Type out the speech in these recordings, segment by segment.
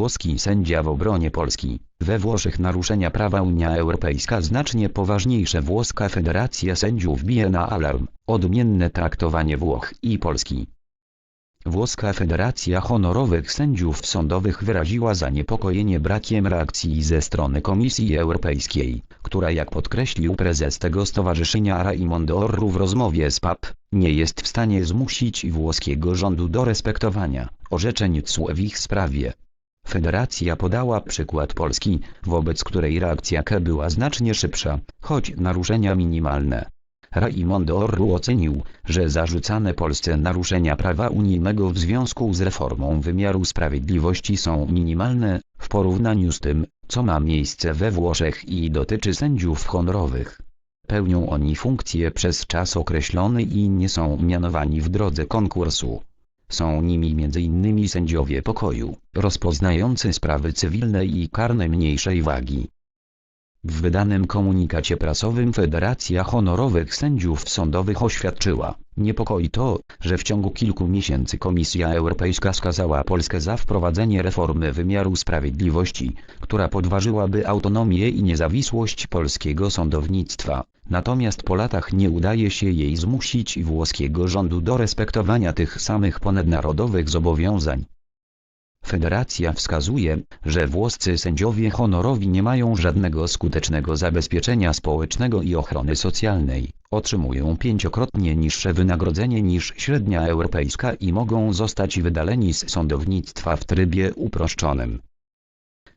Włoski sędzia w obronie Polski. We Włoszech naruszenia prawa Unia Europejska znacznie poważniejsze Włoska Federacja Sędziów bije na alarm. Odmienne traktowanie Włoch i Polski. Włoska Federacja Honorowych Sędziów Sądowych wyraziła zaniepokojenie brakiem reakcji ze strony Komisji Europejskiej, która jak podkreślił prezes tego stowarzyszenia Raimondo Orru w rozmowie z PAP, nie jest w stanie zmusić włoskiego rządu do respektowania orzeczeń TSUE w ich sprawie. Federacja podała przykład Polski, wobec której reakcja K była znacznie szybsza, choć naruszenia minimalne. Raimondo Orru ocenił, że zarzucane Polsce naruszenia prawa unijnego w związku z reformą wymiaru sprawiedliwości są minimalne, w porównaniu z tym, co ma miejsce we Włoszech i dotyczy sędziów honorowych. Pełnią oni funkcje przez czas określony i nie są mianowani w drodze konkursu. Są nimi m.in. sędziowie pokoju, rozpoznający sprawy cywilne i karne mniejszej wagi. W wydanym komunikacie prasowym Federacja Honorowych Sędziów Sądowych oświadczyła, niepokoi to, że w ciągu kilku miesięcy Komisja Europejska skazała Polskę za wprowadzenie reformy wymiaru sprawiedliwości, która podważyłaby autonomię i niezawisłość polskiego sądownictwa. Natomiast po latach nie udaje się jej zmusić włoskiego rządu do respektowania tych samych ponadnarodowych zobowiązań. Federacja wskazuje, że włoscy sędziowie honorowi nie mają żadnego skutecznego zabezpieczenia społecznego i ochrony socjalnej, otrzymują pięciokrotnie niższe wynagrodzenie niż średnia europejska i mogą zostać wydaleni z sądownictwa w trybie uproszczonym.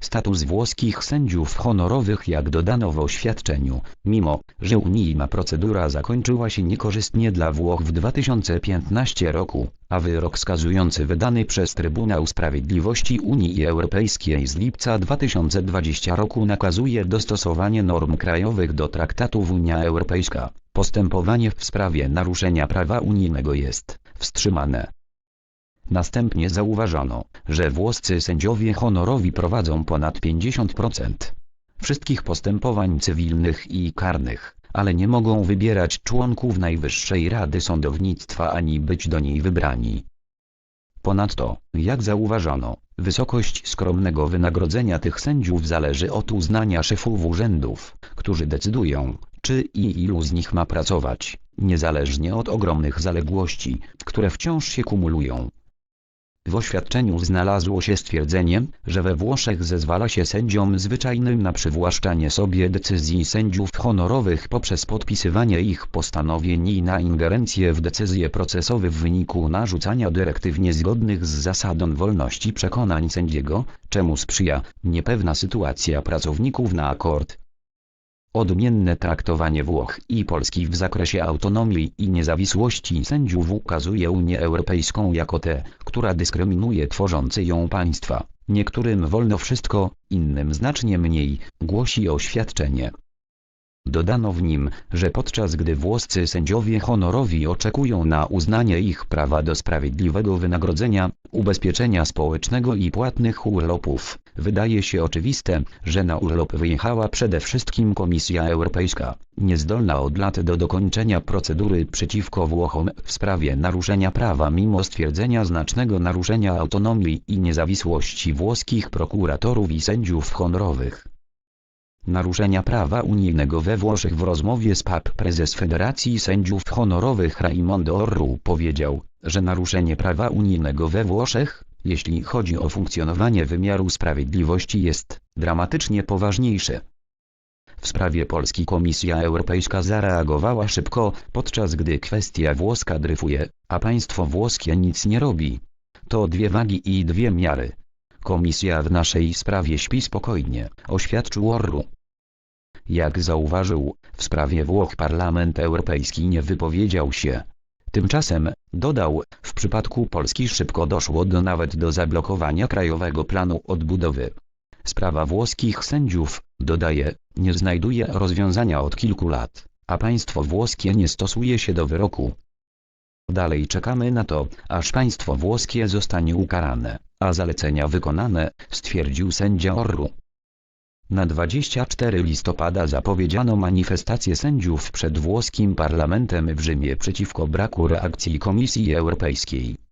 Status włoskich sędziów honorowych jak dodano w oświadczeniu, mimo, że unijna procedura zakończyła się niekorzystnie dla Włoch w 2015 roku, a wyrok skazujący wydany przez Trybunał Sprawiedliwości Unii Europejskiej z lipca 2020 roku nakazuje dostosowanie norm krajowych do traktatów Unia Europejska. Postępowanie w sprawie naruszenia prawa unijnego jest wstrzymane. Następnie zauważono, że włoscy sędziowie honorowi prowadzą ponad 50% wszystkich postępowań cywilnych i karnych, ale nie mogą wybierać członków Najwyższej Rady Sądownictwa ani być do niej wybrani. Ponadto, jak zauważono, wysokość skromnego wynagrodzenia tych sędziów zależy od uznania szefów urzędów, którzy decydują, czy i ilu z nich ma pracować, niezależnie od ogromnych zaległości, które wciąż się kumulują. W oświadczeniu znalazło się stwierdzenie, że we Włoszech zezwala się sędziom zwyczajnym na przywłaszczanie sobie decyzji sędziów honorowych poprzez podpisywanie ich postanowień i na ingerencję w decyzje procesowe w wyniku narzucania dyrektyw niezgodnych z zasadą wolności przekonań sędziego, czemu sprzyja niepewna sytuacja pracowników na akord. Odmienne traktowanie Włoch i Polski w zakresie autonomii i niezawisłości sędziów ukazuje Unię Europejską jako tę, która dyskryminuje tworzące ją państwa. Niektórym wolno wszystko, innym znacznie mniej, głosi oświadczenie. Dodano w nim, że podczas gdy włoscy sędziowie honorowi oczekują na uznanie ich prawa do sprawiedliwego wynagrodzenia, ubezpieczenia społecznego i płatnych urlopów, wydaje się oczywiste, że na urlop wyjechała przede wszystkim Komisja Europejska, niezdolna od lat do dokończenia procedury przeciwko Włochom w sprawie naruszenia prawa mimo stwierdzenia znacznego naruszenia autonomii i niezawisłości włoskich prokuratorów i sędziów honorowych naruszenia prawa unijnego we Włoszech w rozmowie z PAP prezes Federacji Sędziów Honorowych Raimondo Orru powiedział, że naruszenie prawa unijnego we Włoszech, jeśli chodzi o funkcjonowanie wymiaru sprawiedliwości jest dramatycznie poważniejsze. W sprawie Polski Komisja Europejska zareagowała szybko, podczas gdy kwestia włoska dryfuje, a państwo włoskie nic nie robi. To dwie wagi i dwie miary. Komisja w naszej sprawie śpi spokojnie, oświadczył Orru. Jak zauważył, w sprawie Włoch Parlament Europejski nie wypowiedział się. Tymczasem, dodał, w przypadku Polski szybko doszło do nawet do zablokowania Krajowego Planu Odbudowy. Sprawa włoskich sędziów, dodaje, nie znajduje rozwiązania od kilku lat, a państwo włoskie nie stosuje się do wyroku. Dalej czekamy na to, aż państwo włoskie zostanie ukarane, a zalecenia wykonane, stwierdził sędzia Orru. Na 24 listopada zapowiedziano manifestację sędziów przed włoskim parlamentem w Rzymie przeciwko braku reakcji Komisji Europejskiej.